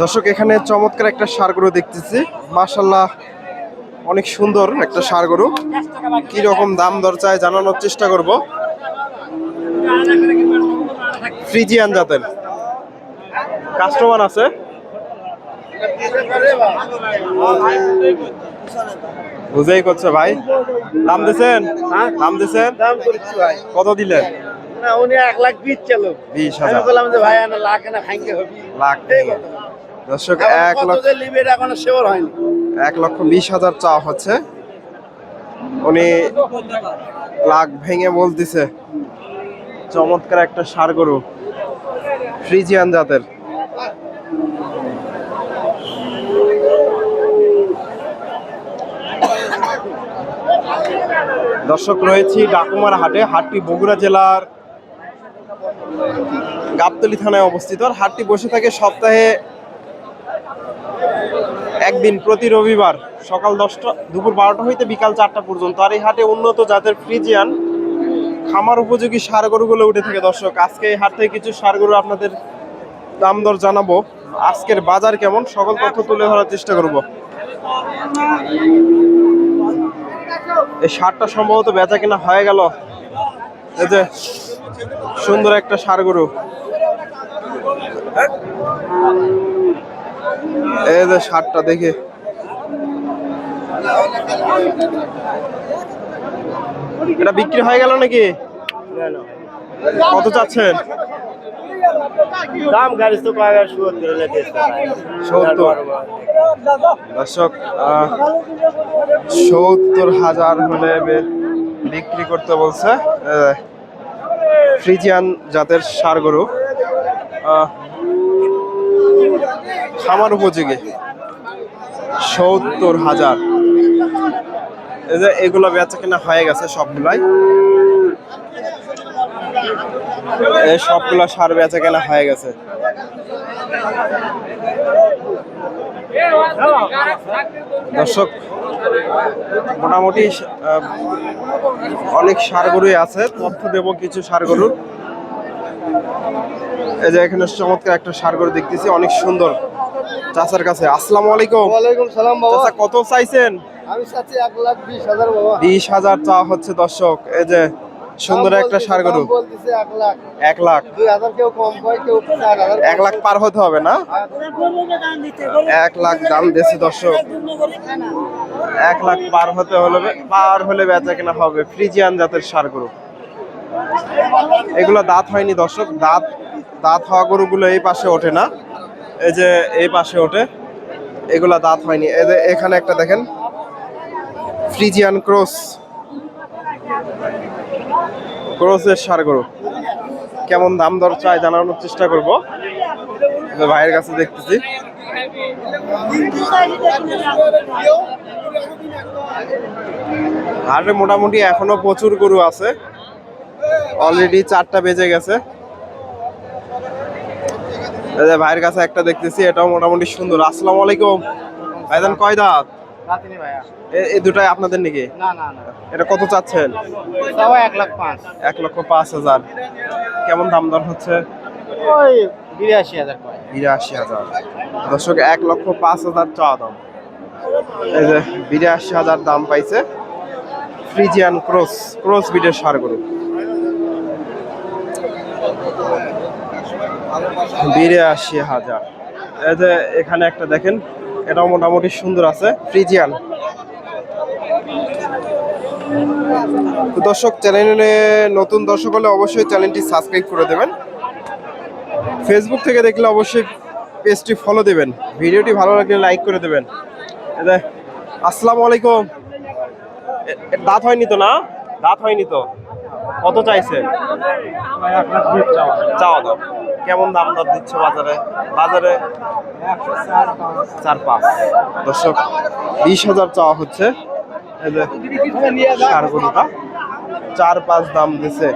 দর্শক এখানে চমৎকার একটা সার গরু দেখতেছি। মাশাল্লাহ অনেক সুন্দর একটা সার গরু কি রকম দাম দর চায় জানানোর চেষ্টা করব। ফ্রিজিয়ান জাতের। কাস্টমার আছে? বুঝেই করছে ভাই। দাম দাম দিছেন দাম ভাই। কত দিলেন? না উনি এক লাখ বিশ চালো বিশ হাজার। বললাম যে ভাই না লাখ না ভাঙ্গে হবে। লাখ দর্শক এক লক্ষ লিবে এখনও শিওর হয়নি। এক লক্ষ বিশ হাজার চাওয়া হচ্ছে। উনি লাখ ভেঙে বলতেছে চমৎকার একটা সার গরু ফ্রিজিয়ান জাতের। দর্শক রয়েছি ডাকুমার হাটে হাটটি বগুড়া জেলার গাবতলি থানায় অবস্থিত। আর হাটটি বসে থাকে সপ্তাহে একদিন প্রতি রবিবার সকাল দশটা, দুপুর বারোটা হইতে বিকাল চারটা পর্যন্ত। আর এই হাটে উন্নত জাতের ফ্রিজিয়ান খামার উপযোগী সার গরুগুলো উঠে থাকে। দর্শক, আজকে এই হাট থেকে কিছু সার গরু আপনাদের দাম দর জানাব। আজকের বাজার কেমন? সকল তথ্য তুলে ধরার চেষ্টা করব। এই সারটা সম্ভবত বেচা কিনা হয়ে গেল। এই যে সুন্দর একটা সার গরু। এই যে সারটা দেখে। এটা বিক্রি হয়ে গেল নাকি? কত চাচ্ছেন? দাম গাড়ি তো সত্তর দর্শক সত্তর হাজার হলে বিক্রি করতে বলছে। ফ্রিজিয়ান জাতের সার গরু। খামার উপযোগী। সত্তর হাজার। এই যে এগুলো বেচা কেনা হয়ে গেছে সবগুলাই। সবগুলো সবগুলা সার বেচা কেনা হয়ে গেছে। দর্শক মোটামুটি অনেক গরুই আছে তথ্য দেব কিছু গরুর এই যে এখানে চমৎকার একটা সার গরু দেখতেছি অনেক সুন্দর। চাচার কাছে আসসালামু আলাইকুম। ওয়ালাইকুম সালাম বাবা। কত চাইছেন? আমি চাচ্ছি এক লাখ বিশ হাজার বাবা। বিশ হাজার চাওয়া হচ্ছে দর্শক এই যে সুন্দর একটা সার গরু এক লাখ। এক লাখ। পার হতে হবে না? এক লাখ দাম দিয়েছে দর্শক। এক লাখ পার হতে হলে পার হলে বেচা কেনা হবে ফ্রিজিয়ান জাতের সার গরু এগুলো দাঁত হয়নি দর্শক দাঁত দাঁত হওয়া গরুগুলো এই পাশে ওঠে না। এই যে এই পাশে ওঠে এগুলা দাঁত হয়নি। এখানে একটা দেখেন ফ্রিজিয়ান ক্রস। ক্রসের সার গরু। কেমন দাম দর চাই জানানোর চেষ্টা করব। ভাইয়ের কাছে দেখতেছি। হাটে মোটামুটি এখনও প্রচুর গরু আছে। অলরেডি চারটা বেজে গেছে। ভাইয়ের কাছে একটা দেখতেছি, এটাও মোটামুটি সুন্দর। আসসালামু আলাইকুম। ভাইজান, কয় দাঁত? রাতিনি ভাইয়া। এই দুটাই আপনাদের নাকি? না না না। এটা কত চাচ্ছেন? তাও এক লাখ পাঁচ। এক লক্ষ পাঁচ হাজার। কেমন দাম দর হচ্ছে? ওই বিরাশি হাজার কয় বিরাশি হাজার। দর্শক এক লক্ষ পাঁচ হাজার চাওয়া দাম। এই যে বিরাশি হাজার দাম পাইছে ফ্রিজিয়ান ক্রস ক্রস বিটের সার গরু। বিরাশি হাজার। এই যে এখানে একটা দেখেন এটাও মোটামুটি সুন্দর আছে। ফ্রিজিয়ান। দর্শক, চ্যানেলে নতুন দর্শক হলে অবশ্যই চ্যানেলটি সাবস্ক্রাইব করে দেবেন। ফেসবুক থেকে দেখলে অবশ্যই পেজটি ফলো দেবেন। ভিডিওটি ভালো লাগলে লাইক করে দেবেন। আসসালামু আলাইকুম। দাঁত হয়নি তো না? দাঁত হয়নি তো? কত চাইছেন চাওয়া দাও। কেমন দাম দর দিচ্ছে বাজারে? বাজারে চার পাঁচ। দর্শক, বিশ হাজার চাওয়া হচ্ছে। চার পাঁচ দাম দিছে।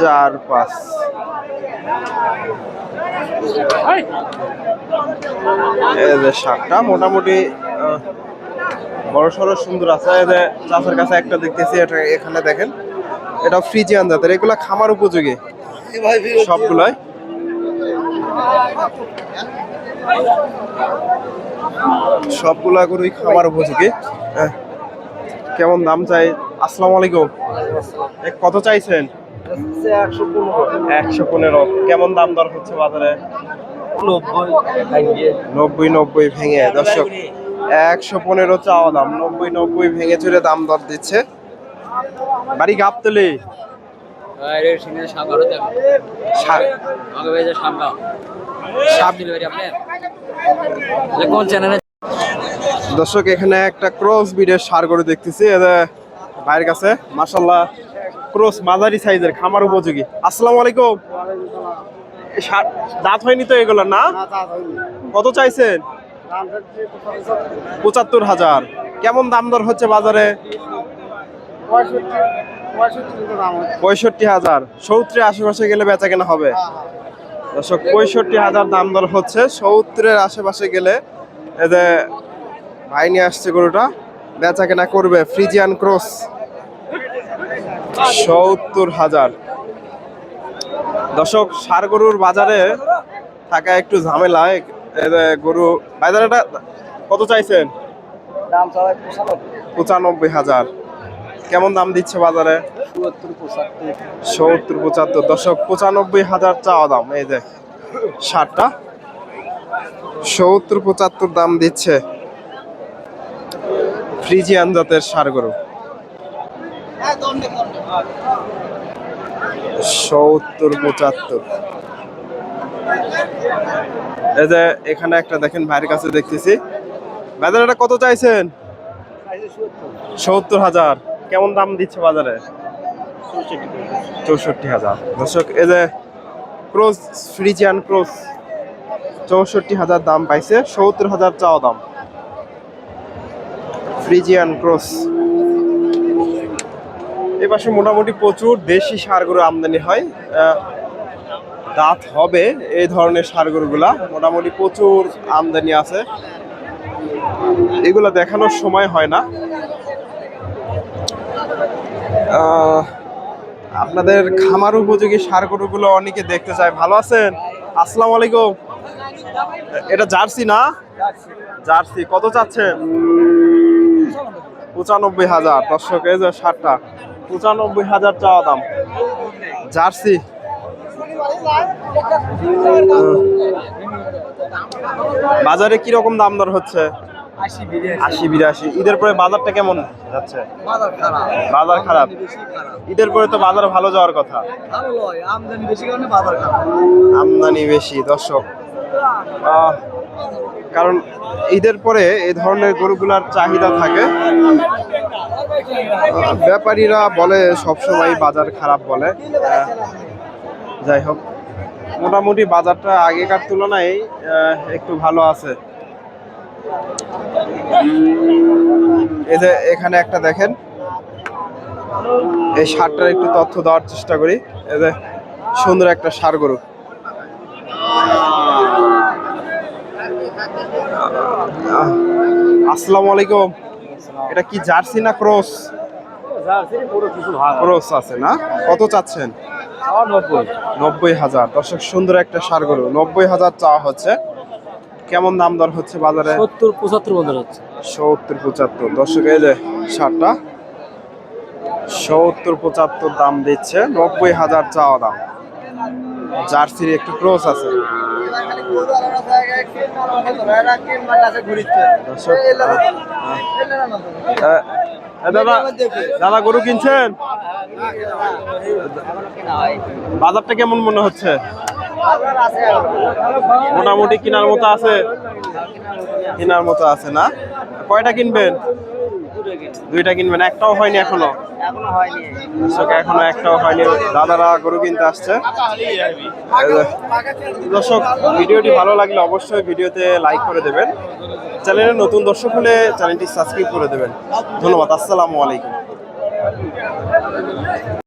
চার পাঁচ। শাকটা মোটামুটি বড় সড়ো সুন্দর আছে। চাষের কাছে একটা দেখতেছি, এটা এখানে দেখেন। এটা ফ্রিজিয়ান জাতের এগুলা খামার উপযোগী? সবগুলাই? সবগুলা গরুই খামার উপযোগী হ্যাঁ। কেমন দাম চাই? আসসালামু আলাইকুম। কত চাইছেন? একশো পনেরো। একশো পনেরো। কেমন দাম দর হচ্ছে বাজারে? নব্বই নব্বই ভেঙে। দর্শক একশো পনেরো চাওয়া দাম নব্বই নব্বই ভেঙে চুরে দাম দর দিচ্ছে। বাড়ি গাবতলি? কোন চ্যানেলে দর্শক এখানে একটা ক্রস বিডের সার গরু দেখতেছি। ভাইয়ের কাছে মাসাল্লাহ ক্রস মাঝারি সাইজের খামার উপযোগী। আসসালামু আলাইকুম। সার- দাঁত হয়নি তো এগুলো না? কত চাইছেন? পঁচাত্তর হাজার। কেমন দাম দর হচ্ছে বাজারে? পঁয়ষট্টি হাজার। সত্তরের আশেপাশে গেলে বেচা কেনা হবে। দর্শক পঁয়ষট্টি হাজার দাম দর হচ্ছে। সৌত্রের আশেপাশে গেলে এতে ভাই নিয়ে আসছে গরুটা বেচা কেনা করবে ফ্রিজিয়ান ক্রস। সত্তর হাজার। দর্শক সার গরুর বাজারে থাকা একটু ঝামেলা। গরু বাজারেটা কত চাইছেন? পঁচানব্বই হাজার। কেমন দাম দিচ্ছে বাজারে? সত্তর, পঁচাত্তর। দশক পঁচানব্বই হাজার চাওয়া দাম, এই যে ষাটটা। সত্তর, পঁচাত্তর দাম দিচ্ছে ফ্রিজিয়ান জাতের সার গরু। সত্তর, পঁচাত্তর। এই যে এখানে একটা দেখেন ভাইয়ের কাছে দেখতেছি। বাজারে এটা কত চাইছেন? সত্তর হাজার। কেমন দাম দিচ্ছে বাজারে? চৌষট্টি হাজার। দর্শক, এই যে ক্রোজ ফ্রিজিয়ান ক্রোস, চৌষট্টি হাজার দাম পাইছে, সত্তর হাজার চাওয়া দাম। Friesian Kroos. এ পাশে মোটামুটি প্রচুর দেশি সারগরু আমদানি হয়। দাঁত হবে এই ধরনের সারগরুগুলা মোটামুটি প্রচুর আমদানি আছে। এগুলা দেখানোর সময় হয় না। আপনাদের খামার উপযোগী সার গরুগুলো অনেকে দেখতে চায়। ভালো আছেন? আসসালামু আলাইকুম। এটা জার্সি না? জার্সি। কত চাচ্ছেন? পঁচানব্বই হাজার। দর্শক, এই যে ষাটটা পঁচানব্বই হাজার চাওয়া দাম। জার্সি? বাজারে কি রকম দাম দর হচ্ছে? আশি বিরাশি। ঈদের পরে বাজারটা কেমন যাচ্ছে? বাজার খারাপ। ঈদের পরে তো বাজার ভালো যাওয়ার কথা। আমদানি বেশি দর্শক। কারণ ঈদের পরে এই ধরনের গরুগুলার চাহিদা থাকে। ব্যাপারীরা বলে সবসময় বাজার খারাপ বলে। যাই হোক। মোটামুটি বাজারটা আগেকার তুলনায় একটু ভালো আছে। এই যে এখানে একটা দেখেন। এই সারটার একটু তথ্য দেওয়ার চেষ্টা করি। এই যে সুন্দর একটা সার গরু। আসসালামু আলাইকুম। এটা কি জার্সি না ক্রস? ক্রস আছে না? কত চাচ্ছেন? নব্বই হাজার। দর্শক সুন্দর একটা সার গরু। নব্বই হাজার চাওয়া হচ্ছে। কেমন দাম দর হচ্ছে বাজারে? সত্তর পঁচাত্তর বন্ধ হচ্ছে। সত্তর পঁচাত্তর। দর্শক এই যে সারটা সত্তর পঁচাত্তর দাম দিচ্ছে নব্বই হাজার চাওয়া দাম। জার্সির একটু ক্রস আছে। দাদা গরু কিনছেন? বাজারটা কেমন মনে হচ্ছে? মোটামুটি কেনার মতো আছে? কেনার মতো আছে না? কয়টা কিনবেন? দুইটা কিনবেন একটাও হয়নি এখনও? এখনও দর্শক এখনও একটাও হয়নি। দাদারা গরু কিনতে আসছে। দর্শক ভিডিওটি ভালো লাগলে অবশ্যই ভিডিওতে লাইক করে দেবেন। চ্যানেলে নতুন দর্শক হলে চ্যানেলটি সাবস্ক্রাইব করে দেবেন। ধন্যবাদ আসসালামু আলাইকুম।